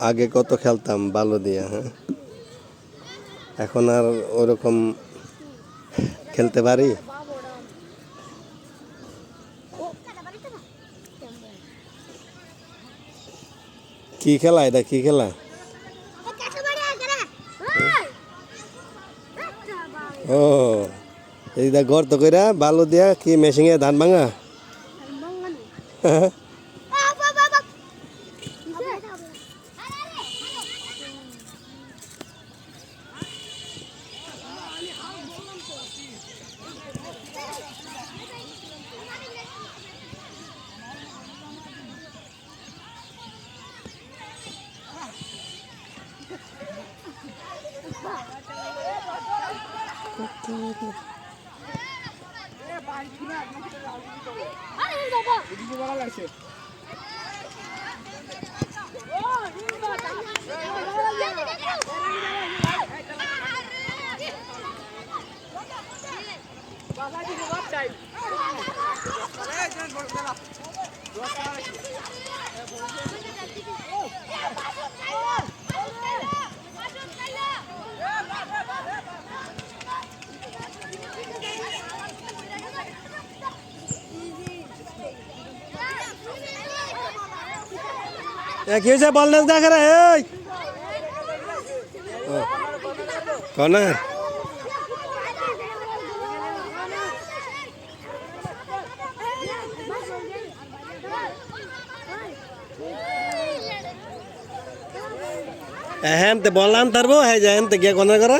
আগে কত খেলতাম বালু দিয়ে হ্যাঁ? এখন আর ওরকম খেলতে পারি? কি খেলা এটা? কি খেলা? ও এইটা গর্ত কইরা বালু দিয়া কি মেশিনে ধান ভাঙা? এ কি হয়েছে? বল দেখ রে, এই! কনে? হ্যাঁ তে বললাম তারবো হ্যাঁ যে হ্যাঁ গিয়ে কোনে করে।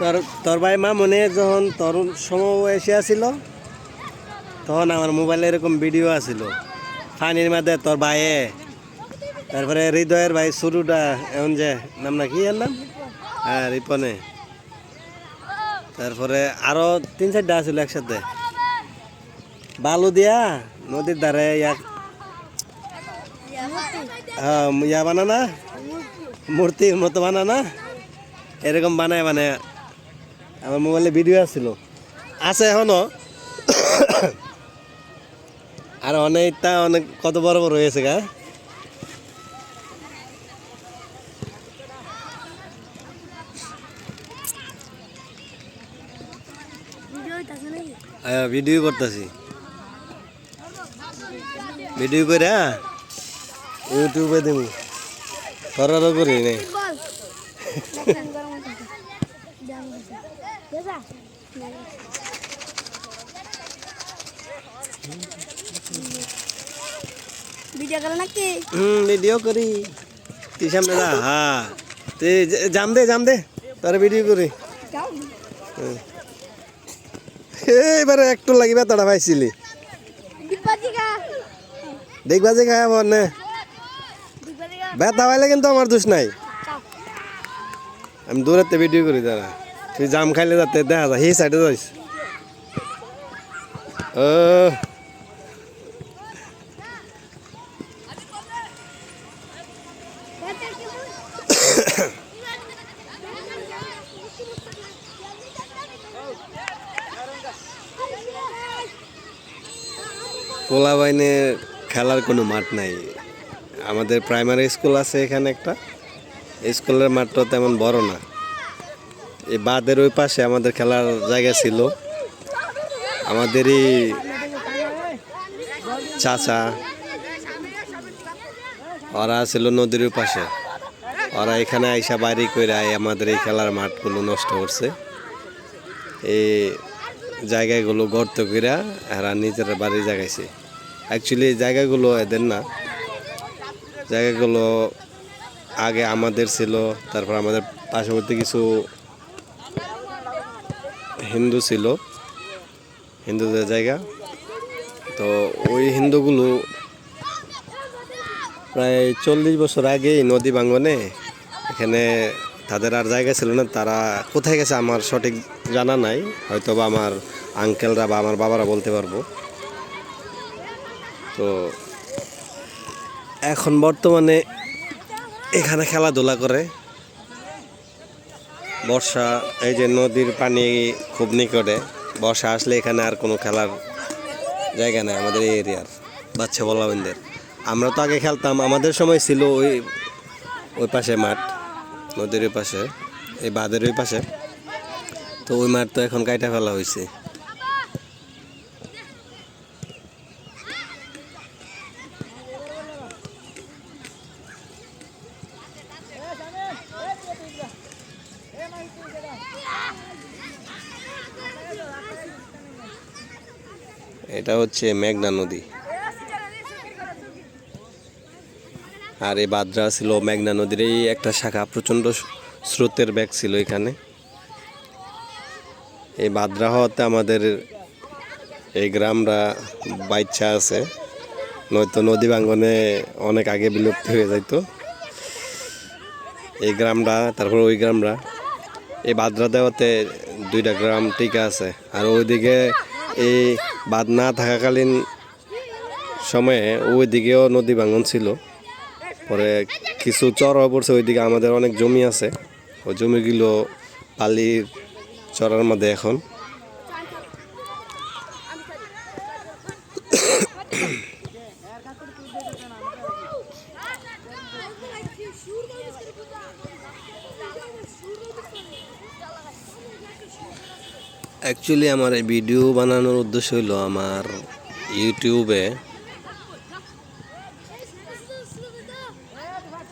তোর তোর ভাই মা মনে যখন তরুণ সমবয়সী আছিল, তখন আমার মোবাইলে এরকম ভিডিও আছিল। ফানির মধ্যে তোর ভাইয়ে। তারপরে হৃদয়ের ভাই সুরুটা, এমন যে নাম না কি এর নাম? হ্যাঁ রিপনে। তারপরে আরও তিন চারটা আছিল একসাথে। বালু দিয়া নদীর ধারে ইয়া হ্যাঁ ইয়া বানানা? মূর্তির মতো বানানা? এরকম বানায় বানায় আমার মোবাইলে ভিডিও আসছিল আছে এখনও। আর অনেকটা অনেক কত বড় বড় হয়েছে, গা? ভিডিও করতেছি। ভিডিও করে ইউটিউবে দেবো করারও করি নেই। ভিডিও করে নাকি? হুম ভিডিও করি। তুই সামনে যা হ্যাঁ। তুই জাম দে জাম দে। তার ভিডিও করি। এইবারে একটু লাগিবে তোরা পাইছিলি। দেখবা যে খায় আমার নে। ব্যথা পাইলে কিন্তু আমার দোষ নাই। আমি দূরেতে ভিডিও করি তারা তুই জাম খাইলে যাতে দেখা যায়। সেই সাইডে যাইস। ও। পোলা বাইনে খেলার কোনো মাঠ নাই। আমাদের প্রাইমারি স্কুল আছে এখানে একটা। স্কুলের মাঠটা তেমন বড় না। এই বাঁধের ওই পাশে আমাদের খেলার জায়গা ছিল। আমাদেরই চাচা, ওরা ছিল নদীর ওই পাশে। ওরা এখানে আইসা বাড়ি করে আমাদের এই খেলার মাঠগুলো নষ্ট করছে। এই জায়গাগুলো গর্ত করে এরা নিজের বাড়ি জাগাইছে। অ্যাকচুয়ালি জায়গাগুলো এদের না। জায়গাগুলো আগে আমাদের ছিল, তারপর আমাদের পার্শ্ববর্তী কিছু হিন্দু ছিল, হিন্দুদের জায়গা। তো ওই হিন্দুগুলো প্রায় চল্লিশ বছর আগে নদী ভাঙ্গনে এখানে তাদের আর জায়গা ছিল না, তারা কোথায় গেছে আমার সঠিক জানা নাই হয়তো বা আমার আঙ্কেলরা বা আমার বাবারা বলতে পারব। তো এখন বর্তমানে এখানে খেলাধুলা করে। বর্ষা, এই যে নদীর পানি খুব নিকটে, বর্ষা আসলে এখানে আর কোনো খেলার জায়গা নেই আমাদের এই এরিয়ার, বাচ্চা বলাবেনদের। আমরা তো আগে খেলতাম, আমাদের সময় ছিল ওই ওই পাশে মাঠ, নদীর ওই পাশে, এই বাঁধের ওই পাশে। তো ওই মাঠ তো এখন কাইটা ফেলা হয়েছে এটা হচ্ছে মেঘনা নদী। আর এই বাদরা ছিল মেঘনা নদীর, এই একটা শাখা, প্রচণ্ড স্রোতের ব্যাগ ছিল এখানে। এই বাদরা হওয়াতে আমাদের এই গ্রামরা বাইচ্ছা আছে। নয়তো নদী ভাঙ্গনে অনেক আগে বিলুপ্ত হয়ে যাইতো। এই গ্রামটা তারপর ওই গ্রামরা। এই বাদরা দেওয়াতে দুইটা গ্রাম টিকা আছে। আর ওইদিকে এই বাদ না থাকাকালীন সময়ে ওইদিকেও নদী ভাঙন ছিল। পরে কিছু চর হয়ে পড়ছে, ওইদিকে আমাদের অনেক জমি আছে। ওই জমিগুলো পালির চরার মধ্যে এখন। অ্যাকচুয়ালি আমার এই ভিডিও বানানোর উদ্দেশ্য হলো আমার ইউটিউবে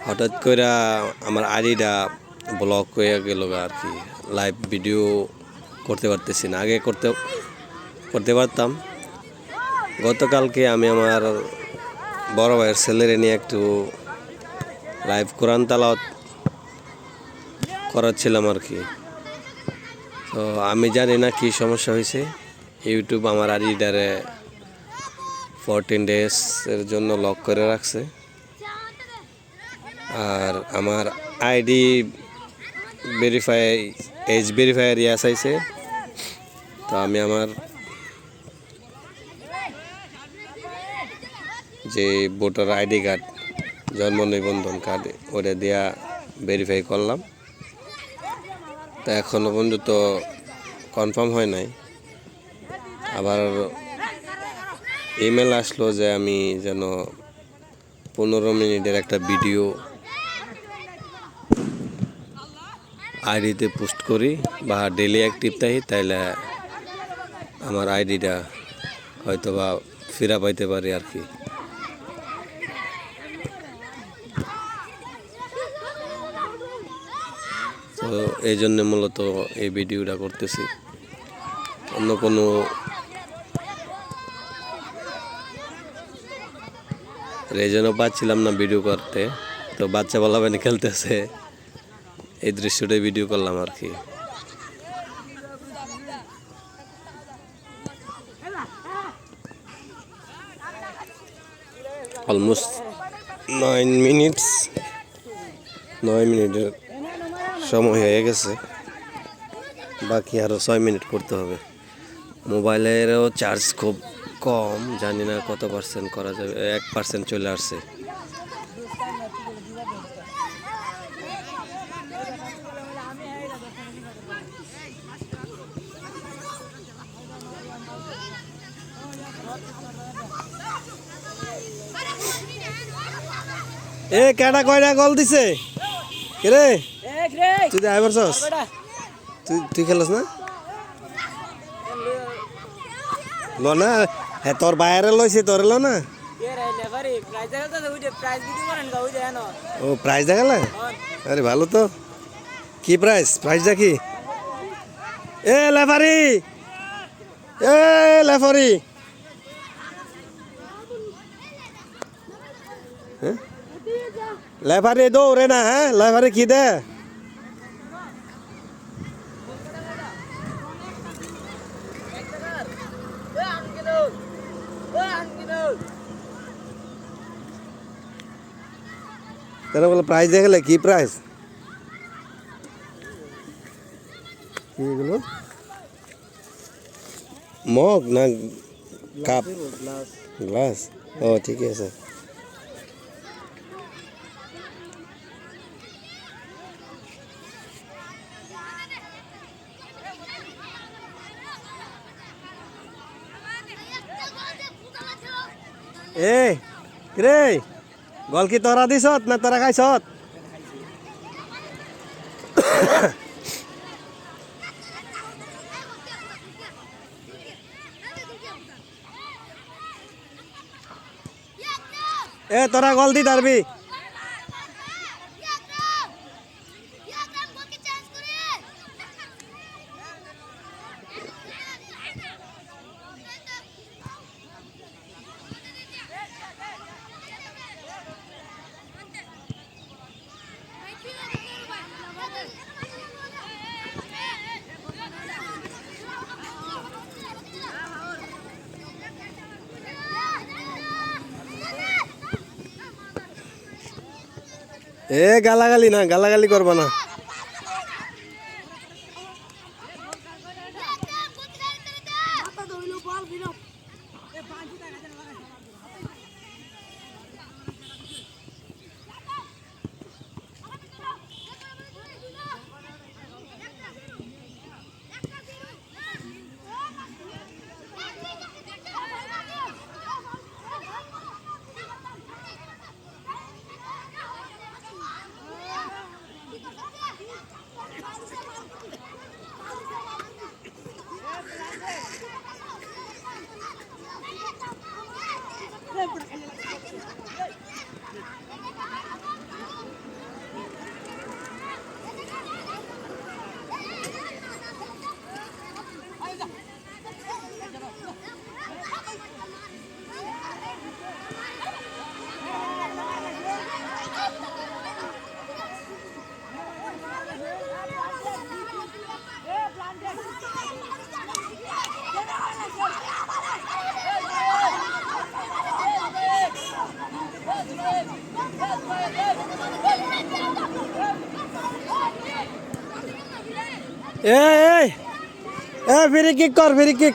হঠাৎ করে আমার আইডিটা ব্লক হয়ে গেল আর কি। লাইভ ভিডিও করতে পারতেছি না। আগে করতে করতে পারতাম। গতকালকে আমি আমার বড় ভাইয়ের ছেলেরে নিয়ে একটু লাইভ কোরআন তালাওয়াত করাচ্ছিলাম আর কি। তো আমি জানি না কি সমস্যা হয়েছে। ইউটিউব আমার আইডিটারে ফোরটিন ডেজের জন্য লক করে রাখছে। আর আমার আইডি ভেরিফাই এজ ভেরিফায়ার ইয়াস আইছে তো আমি আমার যে ভোটার আইডি কার্ড জন্ম নিবন্ধন কার্ড ওটা দিয়া ভেরিফাই করলাম। তা এখনও পর্যন্ত কনফার্ম হয় নাই। আবার ইমেল আসলো যে আমি যেন পনেরো মিনিটের একটা ভিডিও আইডিতে পোস্ট করি বা ডেলি অ্যাক্টিভ থাকি, তাইলে আমার আইডিটা হয়তো বা ফিরা পাইতে পারি আর কি। তো এই জন্য মূলত এই ভিডিওটা করতেছি। অন্য কোনো রেজনও পাচ্ছিলাম না ভিডিও করতে, তো বাচ্চা বলা বানি খেলতেছে। এই দৃশ্যটাই ভিডিও করলাম আর কি। অলমোস্ট নাইন মিনিটস নয় মিনিটের সময় হয়ে গেছে। বাকি আরও ছয় মিনিট করতে হবে। মোবাইলেরও চার্জ খুব কম, জানি না কত পার্সেন্ট করা যাবে, এক পার্সেন্ট চলে আসছে। এ, কেডা কয়টা কল দিছে? রে? তুই যাই পারছস তুই তুই খেলস না? ল না। হ্যাঁ তোর বাইরে লইছে, তোর ল না। প্রাইজ দেখা তো প্রাইজ ও প্রাইস দেখালে আরে, ভালো তো। কি প্রাইস প্রাইসটা কি? এ, লেফারি! এ, লেফারি! হ্যাঁ? লেফারি দৌড়ে না হ্যাঁ? লেফারি কি দে? তারা বলে প্রাইস দেখালে কি প্রাইস কি এগুলো? মগ না কাপ? গ্লাস। ও, ঠিকই আছে। এ রে গল কি তোরা দিছত না তোরা খাইছত? এ তোরা গল দি তারবি এ গালাগালি না গালাগালি করবা না। এ よろしくお願いします。এ এ ফিরি কিক কর ফিরি কিক।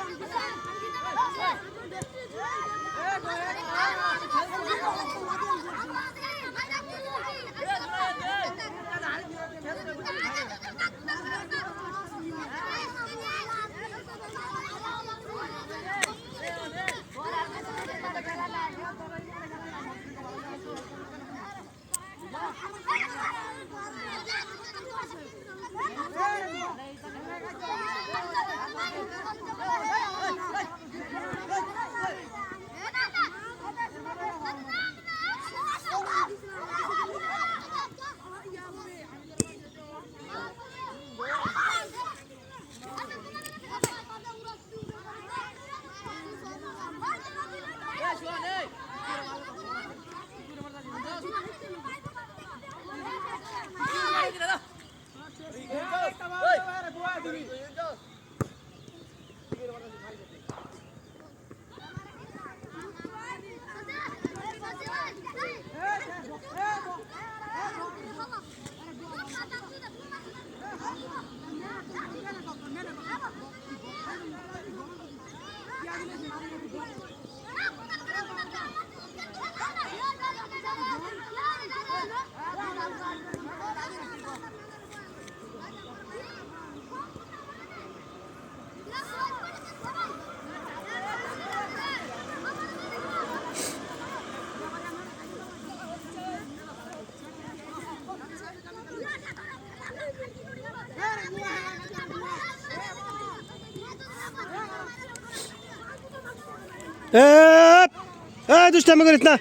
এ এ দুষ্টামি করিস না